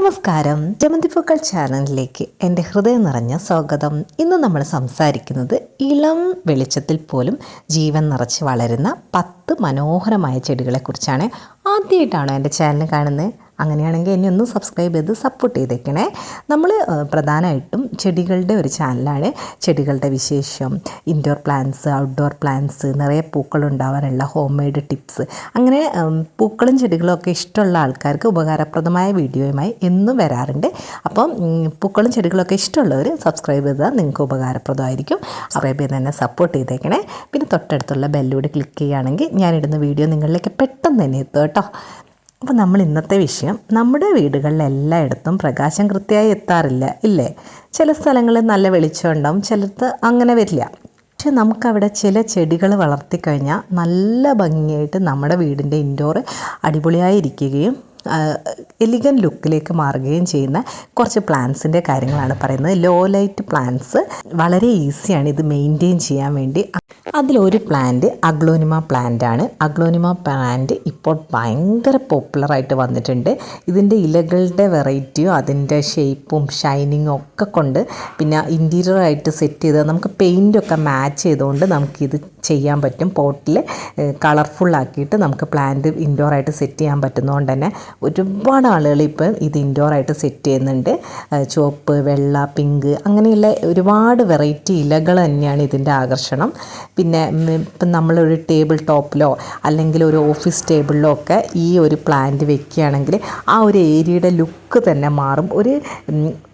നമസ്കാരം. ജമന്തിപ്പൂക്കൾ ചാനലിലേക്ക് എന്റെ ഹൃദയം നിറഞ്ഞ സ്വാഗതം. ഇന്ന് നമ്മൾ സംസാരിക്കുന്നത് ഇളം വെളിച്ചത്തിൽ പോലും ജീവൻ നിറച്ച് വളരുന്ന പത്ത് മനോഹരമായ ചെടികളെക്കുറിച്ചാണ്. ആദ്യമായിട്ടാണോ എന്റെ ചാനൽ കാണുന്നത്? അങ്ങനെയാണെങ്കിൽ എന്നെ ഒന്ന് സബ്സ്ക്രൈബ് ചെയ്ത് സപ്പോർട്ട് ചെയ്തേക്കണേ. നമ്മൾ പ്രധാനമായിട്ടും ചെടികളുടെ ഒരു ചാനലാണ് ചെടികളുടെ വിശേഷം ഇൻഡോർ പ്ലാന്റ്സ് ഔട്ട്ഡോർ പ്ലാന്റ്സ് നിറയെ പൂക്കൾ ഉണ്ടാവാനുള്ള ഹോം മെയ്ഡ് ടിപ്സ് അങ്ങനെ പൂക്കളും ചെടികളും ഒക്കെ ഇഷ്ടമുള്ള ആൾക്കാർക്ക് ഉപകാരപ്രദമായ വീഡിയോയുമായി എന്നും വരാറുണ്ട്. അപ്പം പൂക്കളും ചെടികളൊക്കെ ഇഷ്ടമുള്ളവർ സബ്സ്ക്രൈബ് ചെയ്താൽ നിങ്ങൾക്ക് ഉപകാരപ്രദമായിരിക്കും. സബ്സ്ക്രൈബ് ചെയ്ത് തന്നെ സപ്പോർട്ട് ചെയ്തേക്കണേ. പിന്നെ തൊട്ടടുത്തുള്ള ബെല്ലൂടെ ക്ലിക്ക് ചെയ്യുകയാണെങ്കിൽ ഞാനിടുന്ന വീഡിയോ നിങ്ങളിലേക്ക് പെട്ടെന്ന് തന്നെ എത്തും കേട്ടോ. അപ്പോൾ നമ്മൾ ഇന്നത്തെ വിഷയം നമ്മുടെ വീടുകളിൽ എല്ലായിടത്തും പ്രകാശം കൃത്യമായി എത്താറില്ല ഇല്ലേ? ചില സ്ഥലങ്ങളിൽ നല്ല വെളിച്ചം ഉണ്ടാവും ചിലത്ത് അങ്ങനെ വരില്ല. പക്ഷെ നമുക്കവിടെ ചില ചെടികൾ വളർത്തിക്കഴിഞ്ഞാൽ നല്ല ഭംഗിയായിട്ട് നമ്മുടെ വീടിന്റെ ഇൻഡോർ അടിപൊളിയായിരിക്കുകയും എലിഗൻ ലുക്കിലേക്ക് മാറുകയും ചെയ്യുന്ന കുറച്ച് പ്ലാന്റ്സിന്റെ കാര്യങ്ങളാണ് പറയുന്നത്. ലോ ലൈറ്റ് പ്ലാന്റ്സ് വളരെ ഈസിയാണ് ഇത് മെയിന്റെയിൻ ചെയ്യാൻ വേണ്ടി. അതിലൊരു പ്ലാന്റ് അഗ്ലോനിമ പ്ലാന്റ് ആണ്. അഗ്ലോനിമ പ്ലാന്റ് ഇപ്പോൾ ഭയങ്കര പോപ്പുലറായിട്ട് വന്നിട്ടുണ്ട്. ഇതിന്റെ ഇലകളുടെ വെറൈറ്റിയും അതിന്റെ ഷേപ്പും ഷൈനിങ്ങും ഒക്കെ കൊണ്ട് പിന്നെ ഇന്റീരിയറായിട്ട് സെറ്റ് ചെയ്ത് നമുക്ക് പെയിന്റൊക്കെ മാച്ച് ചെയ്തുകൊണ്ട് നമുക്കിത് ചെയ്യാൻ പറ്റും. പോട്ടിൽ കളർഫുള്ളാക്കിയിട്ട് നമുക്ക് പ്ലാന്റ് ഇൻഡോർ ആയിട്ട് സെറ്റ് ചെയ്യാൻ പറ്റുന്നതുകൊണ്ട് തന്നെ ഒരുപാട് ആളുകൾ ഇപ്പം ഇത് ഇൻഡോർ ആയിട്ട് സെറ്റ് ചെയ്യുന്നുണ്ട്. ചുവപ്പ് വെള്ള പിങ്ക് അങ്ങനെയുള്ള ഒരുപാട് വെറൈറ്റി ഇലകൾ തന്നെയാണ് ഇതിന്റെ ആകർഷണം. പിന്നെ ഇപ്പം നമ്മളൊരു ടേബിൾ ടോപ്പിലോ അല്ലെങ്കിൽ ഒരു ഓഫീസ് ടേബിളിലോ ഒക്കെ ഈ ഒരു പ്ലാന്റ് വെക്കുകയാണെങ്കിൽ ആ ഒരു ഏരിയയുടെ ലുക്ക് തന്നെ മാറും. ഒരു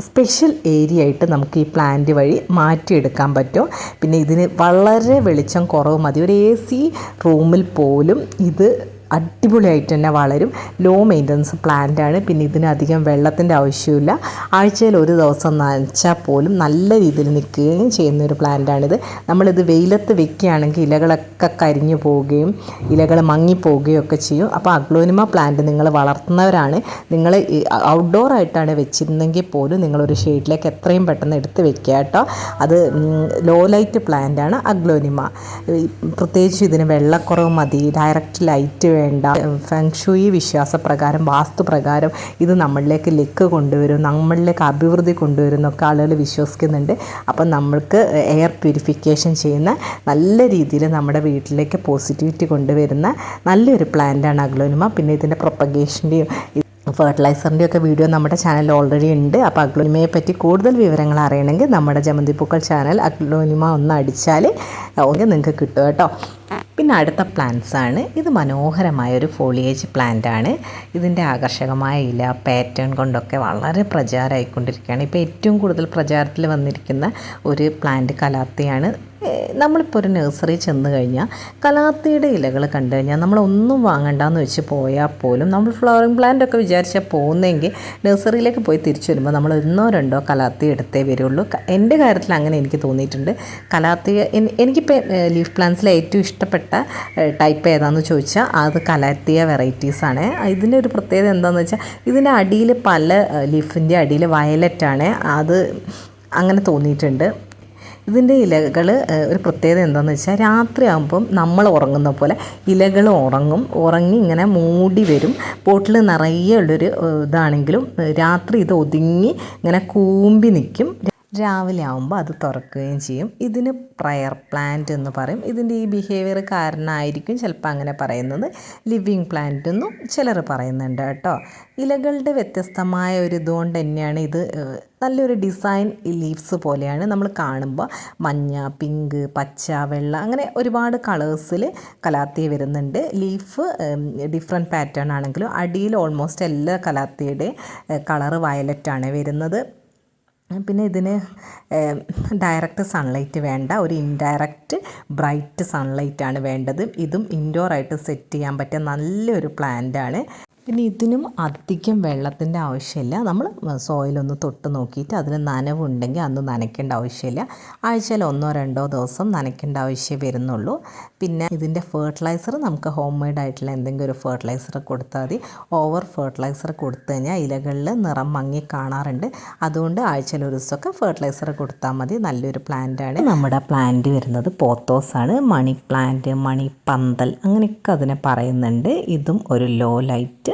സ്പെഷ്യൽ ഏരിയ ആയിട്ട് നമുക്ക് ഈ പ്ലാന്റ് വഴി മാറ്റിയെടുക്കാൻ പറ്റും. പിന്നെ ഇതിന് വളരെ വെളിച്ചം കുറവ് മതി. ഒരു എ സി റൂമിൽ പോലും ഇത് അടിപൊളിയായിട്ട് തന്നെ വളരും. ലോ മെയിന്റനൻസ് പ്ലാന്റ് ആണ്. പിന്നെ ഇതിനധികം വെള്ളത്തിന്റെ ആവശ്യമില്ല ആഴ്ചയിൽ ഒരു ദിവസം നനച്ചാൽ പോലും നല്ല രീതിയിൽ നിൽക്കുകയും ചെയ്യുന്ന ഒരു പ്ലാന്റാണിത് നമ്മളിത് വെയിലത്ത് വെക്കുകയാണെങ്കിൽ ഇലകളൊക്കെ കരിഞ്ഞു പോവുകയും ഇലകൾ മങ്ങിപ്പോവുകയും ഒക്കെ ചെയ്യും. അപ്പോൾ അഗ്ലോനിമ പ്ലാന്റ് നിങ്ങൾ വളർത്തുന്നവരാണ്. നിങ്ങൾ ഔട്ട്ഡോർ ആയിട്ടാണ് വെച്ചിരുന്നെങ്കിൽ പോലും നിങ്ങളൊരു ഷെയ്ഡിലേക്ക് എത്രയും പെട്ടെന്ന് എടുത്ത് വെക്കുക കേട്ടോ. അത് ലോ ലൈറ്റ് പ്ലാന്റ് ആണ് അഗ്ലോനിമ. പ്രത്യേകിച്ച് ഇതിന് വെള്ളക്കുറവ് മതി. ഡയറക്റ്റ് ലൈറ്റ് വേണ്ട. ഫെങ്ഷുയി വിശ്വാസപ്രകാരം വാസ്തുപ്രകാരം ഇത് നമ്മളിലേക്ക് ലെക്ക് കൊണ്ടുവരും നമ്മളിലേക്ക് അഭിവൃദ്ധി കൊണ്ടുവരും എന്നൊക്കെ ആളുകൾ വിശ്വസിക്കുന്നുണ്ട്. അപ്പം നമ്മൾക്ക് എയർ പ്യൂരിഫിക്കേഷൻ ചെയ്യുന്ന നല്ല രീതിയിൽ നമ്മുടെ വീട്ടിലേക്ക് പോസിറ്റിവിറ്റി കൊണ്ടുവരുന്ന നല്ലൊരു പ്ലാന്റാണ് അഗ്ലോനിമ. പിന്നെ ഇതിന്റെ പ്രൊപ്പഗേഷന്റെയും ഫെർട്ടിലൈസറിന്റെ ഒക്കെ വീഡിയോ നമ്മുടെ ചാനലിൽ ഓൾറെഡി ഉണ്ട്. അപ്പോൾ അഗ്ലോനിമയെ പറ്റി കൂടുതൽ വിവരങ്ങൾ അറിയണമെങ്കിൽ നമ്മുടെ ജമന്തി പൂക്കൾ ചാനൽ അഗ്ലോനിമ ഒന്ന് അടിച്ചാൽ നിങ്ങൾക്ക് കിട്ടും കേട്ടോ. പിന്നെ അടുത്ത പ്ലാന്റ്സ് ആണ്. ഇത് മനോഹരമായ ഒരു ഫോളിയേജ് പ്ലാന്റ് ആണ്. ഇതിന്റെ ആകർഷകമായ ഇല പാറ്റേൺ കൊണ്ടൊക്കെ വളരെ പ്രചാരമായിക്കൊണ്ടിരിക്കുകയാണ്. ഇപ്പോൾ ഏറ്റവും കൂടുതൽ പ്രചാരത്തിൽ വന്നിരിക്കുന്ന ഒരു പ്ലാന്റ് കലാത്തിയാണ് നമ്മളിപ്പോൾ ഒരു നഴ്സറി ചെന്ന് കഴിഞ്ഞാൽ കലാത്തിയുടെ ഇലകൾ കണ്ടു കഴിഞ്ഞാൽ നമ്മളൊന്നും വാങ്ങണ്ടെന്ന് വെച്ച് പോയാൽ പോലും നമ്മൾ ഫ്ലവറിങ് പ്ലാന്റ് ഒക്കെ വിചാരിച്ചാൽ പോകുന്നെങ്കിൽ നഴ്സറിയിലേക്ക് പോയി തിരിച്ചു വരുമ്പോൾ നമ്മൾ ഒന്നോ രണ്ടോ കലാത്തി എടുത്തേ വരുള്ളൂ. എന്റെ കാര്യത്തിൽ അങ്ങനെ എനിക്ക് തോന്നിയിട്ടുണ്ട്. കലാത്തി എനിക്കിപ്പോൾ ലീഫ് പ്ലാന്റ്സിലെ ഏറ്റവും ഇഷ്ടപ്പെട്ട ടൈപ്പ് ഏതാണെന്ന് ചോദിച്ചാൽ അത് കലാത്തിയ വെറൈറ്റീസാണ് ഇതിന്റെ ഒരു പ്രത്യേകത എന്താണെന്ന് വെച്ചാൽ ഇതിന്റെ അടിയിൽ പല ലീഫിന്റെ അടിയിൽ വയലറ്റാണ്. അത് അങ്ങനെ തോന്നിയിട്ടുണ്ട്. ഇതിന്റെ ഇലകൾ ഒരു പ്രത്യേകത എന്താണെന്ന് വെച്ചാൽ രാത്രിയാകുമ്പം നമ്മൾ ഉറങ്ങുന്ന പോലെ ഇലകൾ ഉറങ്ങും. ഉറങ്ങി ഇങ്ങനെ മൂടി വരും. പോട്ടിൽ നിറയെ ഉള്ളൊരു ഇതാണെങ്കിലും രാത്രി ഇത് ഒതുങ്ങി ഇങ്ങനെ കൂമ്പി നിൽക്കും രാവിലെ ആകുമ്പോൾ അത് തുറക്കുകയും ചെയ്യും. ഇതിന് പ്രയർ പ്ലാന്റ് എന്ന് പറയും. ഇതിന്റെ ഈ ബിഹേവിയർ കാരണമായിരിക്കും ചിലപ്പോൾ അങ്ങനെ പറയുന്നത്. ലിവിങ് പ്ലാന്റ് എന്നും ചിലർ പറയുന്നുണ്ട് കേട്ടോ. ഇലകളുടെ വ്യത്യസ്തമായ ഒരു ഇതുകൊണ്ട് തന്നെയാണ് ഇത് നല്ലൊരു ഡിസൈൻ ലീവ്സ് പോലെയാണ് നമ്മൾ കാണുമ്പോൾ മഞ്ഞ പിങ്ക് പച്ച വെള്ള അങ്ങനെ ഒരുപാട് കളേഴ്സിൽ കലാത്തി വരുന്നുണ്ട്. ലീഫ് ഡിഫറെന്റ് പാറ്റേൺ ആണെങ്കിലും അടിയിൽ ഓൾമോസ്റ്റ് എല്ലാ കലാത്തിയുടെ കളറ് വയലറ്റാണ് വരുന്നത്. പിന്നെ ഇതിന് ഡയറക്റ്റ് സൺലൈറ്റ് വേണ്ട. ഒരു ഇൻഡയറക്റ്റ് ബ്രൈറ്റ് സൺലൈറ്റാണ് വേണ്ടത്. ഇതും ഇൻഡോറായിട്ട് സെറ്റ് ചെയ്യാൻ പറ്റിയ നല്ലൊരു പ്ലാന്റാണ് പിന്നെ ഇതിനും അധികം വെള്ളത്തിന്റെ ആവശ്യമില്ല. നമ്മൾ സോയിലൊന്ന് തൊട്ട് നോക്കിയിട്ട് അതിന് നനവുണ്ടെങ്കിൽ അന്ന് നനയ്ക്കേണ്ട ആവശ്യമില്ല. ആഴ്ചയിൽ ഒന്നോ രണ്ടോ ദിവസം നനയ്ക്കേണ്ട ആവശ്യം വരുന്നുള്ളൂ. പിന്നെ ഇതിന്റെ ഫെർട്ടിലൈസർ നമുക്ക് ഹോം മെയ്ഡ് ആയിട്ടുള്ള എന്തെങ്കിലും ഒരു ഫെർട്ടിലൈസർ കൊടുത്താൽ മതി. ഓവർ ഫെർട്ടിലൈസർ കൊടുത്തു കഴിഞ്ഞാൽ ഇലകളിൽ നിറം മങ്ങി കാണാറുണ്ട്. അതുകൊണ്ട് ആഴ്ചയിൽ ഒരു ദിവസമൊക്കെ ഫെർട്ടിലൈസർ കൊടുത്താൽ മതി. നല്ലൊരു പ്ലാന്റാണ് നമ്മുടെ പ്ലാന്റ് വരുന്നത് പോത്തോസാണ് മണി പ്ലാന്റ് മണി പന്തൽ അങ്ങനെയൊക്കെ അതിനെ പറയുന്നുണ്ട്. ഇതും ഒരു ലോ ലൈറ്റ്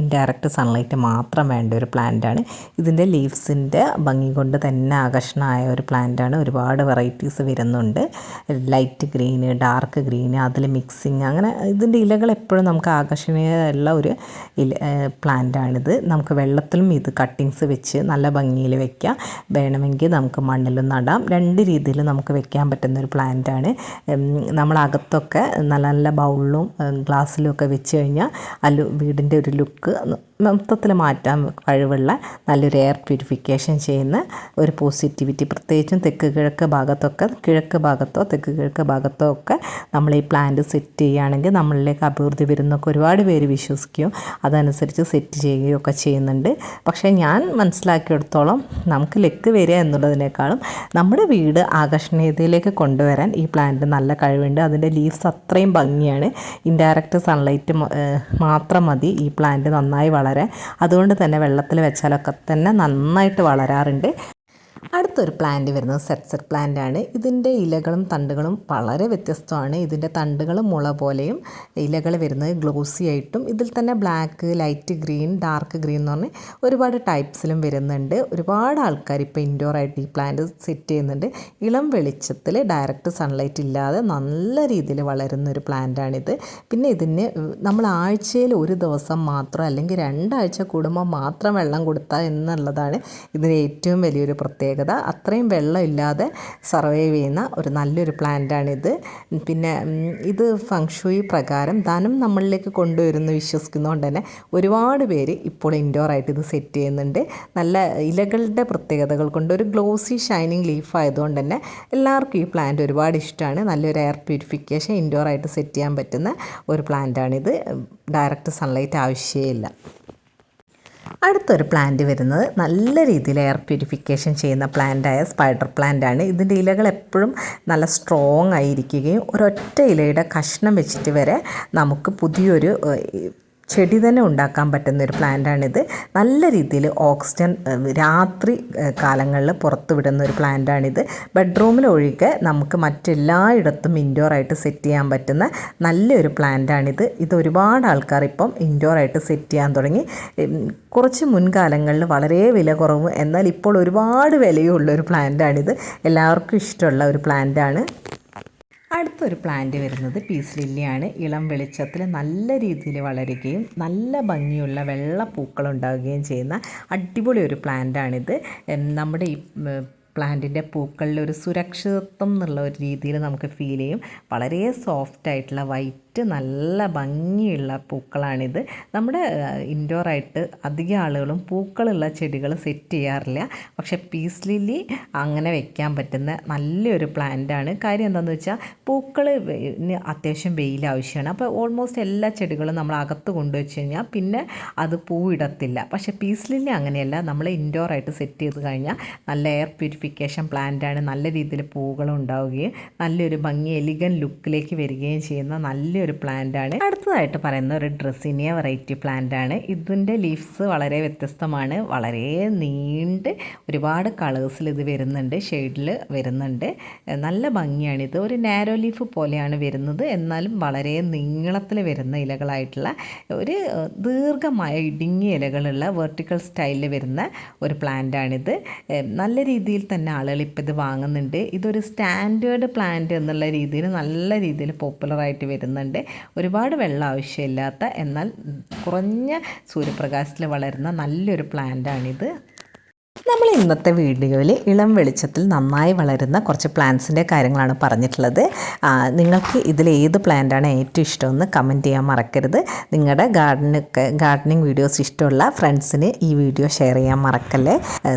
ഇൻഡയറക്റ്റ് സൺലൈറ്റ് മാത്രം വേണ്ട ഒരു പ്ലാന്റാണ് ഇതിന്റെ ലീവ്സിന്റെ ഭംഗി കൊണ്ട് തന്നെ ആകർഷണമായ ഒരു പ്ലാന്റാണ് ഒരുപാട് വെറൈറ്റീസ് വരുന്നുണ്ട്. ലൈറ്റ് ഗ്രീന് ഡാർക്ക് ഗ്രീന് അതിൽ മിക്സിങ് അങ്ങനെ ഇതിന്റെ ഇലകൾ എപ്പോഴും നമുക്ക് ആകർഷണീയമുള്ള ഒരു ഇല പ്ലാന്റാണിത് നമുക്ക് വെള്ളത്തിലും ഇത് കട്ടിങ്സ് വെച്ച് നല്ല ഭംഗിയിൽ വെക്കാം. വേണമെങ്കിൽ നമുക്ക് മണ്ണിലും നടാം. രണ്ട് രീതിയിൽ നമുക്ക് വെക്കാൻ പറ്റുന്ന ഒരു പ്ലാന്റാണ് നമ്മളകത്തൊക്കെ നല്ല നല്ല ബൗളിലും ഗ്ലാസ്സിലും ഒക്കെ വെച്ച് കഴിഞ്ഞാൽ അല്ല വീടിന്റെ ഒരു ലുക്ക് മൊത്തത്തിൽ മാറ്റാൻ കഴിവുള്ള നല്ലൊരു എയർ പ്യൂരിഫിക്കേഷൻ ചെയ്യുന്ന ഒരു പോസിറ്റിവിറ്റി പ്രത്യേകിച്ചും തെക്ക് കിഴക്ക് ഭാഗത്തൊക്കെ കിഴക്ക് ഭാഗത്തോ തെക്ക് കിഴക്ക് ഭാഗത്തോ ഒക്കെ നമ്മൾ ഈ പ്ലാന്റ് സെറ്റ് ചെയ്യുകയാണെങ്കിൽ നമ്മളിലേക്ക് അഭിവൃദ്ധി വരുന്നൊക്കെ ഒരുപാട് പേര് വിശ്വസിക്കുകയും അതനുസരിച്ച് സെറ്റ് ചെയ്യുകയൊക്കെ ചെയ്യുന്നുണ്ട്. പക്ഷേ ഞാൻ മനസ്സിലാക്കിയെടുത്തോളം നമുക്ക് ലെക്ക് വരിക എന്നുള്ളതിനേക്കാളും നമ്മുടെ വീട് ആകർഷണീയതയിലേക്ക് കൊണ്ടുവരാൻ ഈ പ്ലാന്റ് നല്ല കഴിവുണ്ട്. അതിന്റെ ലീവ്സ് അത്രയും ഭംഗിയാണ്. ഇൻഡയറക്റ്റ് സൺലൈറ്റ് മാത്രം മതി ഈ പ്ലാന്റ് നന്നായി വളരാൻ അതുകൊണ്ട് തന്നെ വെള്ളത്തിൽ വെച്ചാലൊക്കെ തന്നെ നന്നായിട്ട് വളരാറുണ്ട്. അടുത്തൊരു പ്ലാന്റ് വരുന്നത് സെറ്റ് സെറ്റ് പ്ലാന്റ് ആണ്. ഇതിന്റെ ഇലകളും തണ്ടുകളും വളരെ വ്യത്യസ്തമാണ്. ഇതിന്റെ തണ്ടുകൾ മുള പോലെയും ഇലകൾ വരുന്നത് ഗ്ലോസി ആയിട്ടും ഇതിൽ തന്നെ black light green dark green എന്ന് പറഞ്ഞ് ഒരുപാട് ടൈപ്സിലും വരുന്നുണ്ട്. ഒരുപാട് ആൾക്കാർ ഇപ്പോൾ ഇൻഡോർ ആയിട്ട് ഈ പ്ലാന്റ് സെറ്റ് ചെയ്യുന്നുണ്ട്. ഇളം വെളിച്ചത്തിൽ ഡയറക്റ്റ് സൺലൈറ്റ് ഇല്ലാതെ നല്ല രീതിയിൽ വളരുന്ന ഒരു പ്ലാന്റാണിത് പിന്നെ ഇതിന് നമ്മൾ ആഴ്ചയിൽ ഒരു ദിവസം മാത്രം അല്ലെങ്കിൽ രണ്ടാഴ്ച കൂടുമ്പോൾ മാത്രം വെള്ളം കൊടുത്താൽ എന്നുള്ളതാണ് ഇതിന് ഏറ്റവും വലിയൊരു പ്രത്യേകത. അത്രയും വെള്ളം ഇല്ലാതെ സർവൈവ് ചെയ്യുന്ന ഒരു നല്ലൊരു പ്ലാന്റാണിത് പിന്നെ ഇത് ഫങ്ഷുയി പ്രകാരം ധനം നമ്മളിലേക്ക് കൊണ്ടുവരുന്നു വിശ്വസിക്കുന്നതുകൊണ്ട് തന്നെ ഒരുപാട് പേര് ഇപ്പോൾ ഇൻഡോറായിട്ട് ഇത് സെറ്റ് ചെയ്യുന്നുണ്ട്. നല്ല ഇലകളുടെ പ്രത്യേകതകൾ കൊണ്ട് ഒരു ഗ്ലോസി ഷൈനിങ് ലീഫ് ആയതുകൊണ്ട് തന്നെ എല്ലാവർക്കും ഈ പ്ലാന്റ് ഒരുപാട് ഇഷ്ടമാണ്. നല്ലൊരു എയർ പ്യൂരിഫിക്കേഷൻ ഇൻഡോറായിട്ട് സെറ്റ് ചെയ്യാൻ പറ്റുന്ന ഒരു പ്ലാന്റാണിത് ഡയറക്റ്റ് സൺലൈറ്റ് ആവശ്യമില്ല. അടുത്തൊരു പ്ലാന്റ് വരുന്നത് നല്ല രീതിയിൽ എയർ പ്യൂരിഫിക്കേഷൻ ചെയ്യുന്ന പ്ലാന്റായ സ്പൈഡർ പ്ലാന്റ് ആണ്. ഇതിന്റെ ഇലകൾ എപ്പോഴും നല്ല സ്ട്രോങ് ആയിരിക്കുകയും ഒരൊറ്റ ഇലയുടെ കഷ്ണം വെച്ചിട്ട് വരെ നമുക്ക് പുതിയൊരു ചെടി തന്നെ ഉണ്ടാക്കാൻ പറ്റുന്ന ഒരു പ്ലാന്റാണിത്. നല്ല രീതിയിൽ ഓക്സിജൻ രാത്രി കാലങ്ങളിൽ പുറത്ത് വിടുന്ന ഒരു പ്ലാന്റാണിത്. ബെഡ്റൂമിലൊഴികെ നമുക്ക് മറ്റെല്ലായിടത്തും ഇൻഡോർ ആയിട്ട് സെറ്റ് ചെയ്യാൻ പറ്റുന്ന നല്ലൊരു പ്ലാന്റാണിത്. ഇത് ഒരുപാട് ആൾക്കാർ ഇപ്പം ഇൻഡോർ ആയിട്ട് സെറ്റ് ചെയ്യാൻ തുടങ്ങി. കുറച്ച് മുൻകാലങ്ങളിൽ വളരെ വില കുറവ്. എന്നാൽ ഇപ്പോൾ ഒരുപാട് വിലയുള്ള ഒരു പ്ലാന്റാണിത്. എല്ലാവർക്കും ഇഷ്ടമുള്ള ഒരു പ്ലാന്റാണ്. അടുത്തൊരു പ്ലാന്റ് വരുന്നത് പീസ് ലില്ലിയാണ് ഇളം വെളിച്ചത്തിൽ നല്ല രീതിയിൽ വളരുകയും നല്ല ഭംഗിയുള്ള വെള്ള പൂക്കൾ ഉണ്ടാവുകയും ചെയ്യുന്ന അടിപൊളി ഒരു പ്ലാന്റാണിത് നമ്മുടെ ഈ പ്ലാന്റിന്റെ പൂക്കളിൽ ഒരു സുരക്ഷിതത്വം എന്നുള്ള ഒരു രീതിയിൽ നമുക്ക് ഫീൽ ചെയ്യും. വളരെ സോഫ്റ്റ് ആയിട്ടുള്ള വൈറ്റ് നല്ല ഭംഗിയുള്ള പൂക്കളാണിത്. നമ്മുടെ ഇൻഡോറായിട്ട് അധികം ആളുകളും പൂക്കളുള്ള ചെടികൾ സെറ്റ് ചെയ്യാറില്ല. പക്ഷേ പീസ് ലില്ലി അങ്ങനെ വെക്കാൻ പറ്റുന്ന നല്ലൊരു പ്ലാന്റാണ്. കാര്യം എന്താണെന്ന് വെച്ചാൽ പൂക്കൾ അത്യാവശ്യം വെയിൽ ആവശ്യമാണ്. അപ്പോൾ ഓൾമോസ്റ്റ് എല്ലാ ചെടികളും നമ്മൾ അകത്ത് കൊണ്ടുവച്ച് കഴിഞ്ഞാൽ പിന്നെ അത് പൂവിടത്തില്ല പക്ഷേ പീസ് ലില്ലി അങ്ങനെയല്ല. നമ്മൾ ഇൻഡോറായിട്ട് സെറ്റ് ചെയ്ത് കഴിഞ്ഞാൽ നല്ല എയർ പ്യൂരിഫിക്കേഷൻ പ്ലാന്റാണ്. നല്ല രീതിയിൽ പൂക്കൾ ഉണ്ടാവുകയും നല്ലൊരു ഭംഗി എലിഗൻ ലുക്കിലേക്ക് വരികയും ചെയ്യുന്ന നല്ലൊരു ഒരു പ്ലാന്റ് ആണ് അടുത്തതായിട്ട് പറയുന്ന ഒരു ഡ്രസ്സിനിയ വെറൈറ്റി പ്ലാന്റ് ആണ് ഇതിന്റെ ലീവ്സ് വളരെ വ്യത്യസ്തമാണ്. വളരെ നീണ്ട് ഒരുപാട് കളേഴ്സിൽ ഇത് വരുന്നുണ്ട്. ഷെയ്ഡിൽ വരുന്നുണ്ട്. നല്ല ഭംഗിയാണ് ഇത് ഒരു നാരോ ലീഫ് പോലെയാണ് വരുന്നത്. എന്നാലും വളരെ നീളത്തിൽ വരുന്ന ഇലകളായിട്ടുള്ള ഒരു ദീർഘമായ ഇടുങ്ങിയ ഇലകളുള്ള വെർട്ടിക്കൽ സ്റ്റൈലിൽ വരുന്ന ഒരു പ്ലാന്റാണിത്. നല്ല രീതിയിൽ തന്നെ ആളുകൾ ഇപ്പോൾ ഇത് വാങ്ങുന്നുണ്ട്. ഇതൊരു സ്റ്റാൻഡേർഡ് പ്ലാന്റ് എന്നുള്ള രീതിയിൽ നല്ല രീതിയിൽ പോപ്പുലറായിട്ട് വരുന്നുണ്ട്. ഉണ്ട്. ഒരുപാട് വെള്ളം ആവശ്യമില്ലാത്ത എന്നാൽ കുറഞ്ഞ സൂര്യപ്രകാശത്തിൽ വളരുന്ന നല്ലൊരു പ്ലാന്റാണിത് നമ്മൾ ഇന്നത്തെ വീഡിയോയിൽ ഇളം വെളിച്ചത്തിൽ നന്നായി വളരുന്ന കുറച്ച് പ്ലാന്റ്സിന്റെ കാര്യങ്ങളാണ് പറഞ്ഞിട്ടുള്ളത്. നിങ്ങൾക്ക് ഇതിൽ ഏത് പ്ലാന്റാണ് ഏറ്റവും ഇഷ്ടമെന്ന് കമന്റ് ചെയ്യാൻ മറക്കരുത്. നിങ്ങളുടെ ഗാർഡനൊക്കെ ഗാർഡനിങ് വീഡിയോസ് ഇഷ്ടമുള്ള ഫ്രണ്ട്സിന് ഈ വീഡിയോ ഷെയർ ചെയ്യാൻ മറക്കല്ലേ?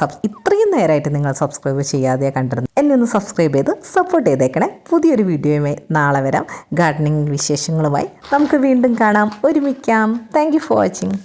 സബ് ഇത്രയും നേരമായിട്ട് നിങ്ങൾ സബ്സ്ക്രൈബ് ചെയ്യാതെ കണ്ടിരുന്നു എന്നെ ഒന്ന് സബ്സ്ക്രൈബ് ചെയ്ത് സപ്പോർട്ട് ചെയ്തേക്കണേ. പുതിയൊരു വീഡിയോയുമായി നാളെ വരാം. ഗാർഡനിങ് വിശേഷങ്ങളുമായി നമുക്ക് വീണ്ടും കാണാം. ഒരുമിക്കാം. Thank for watching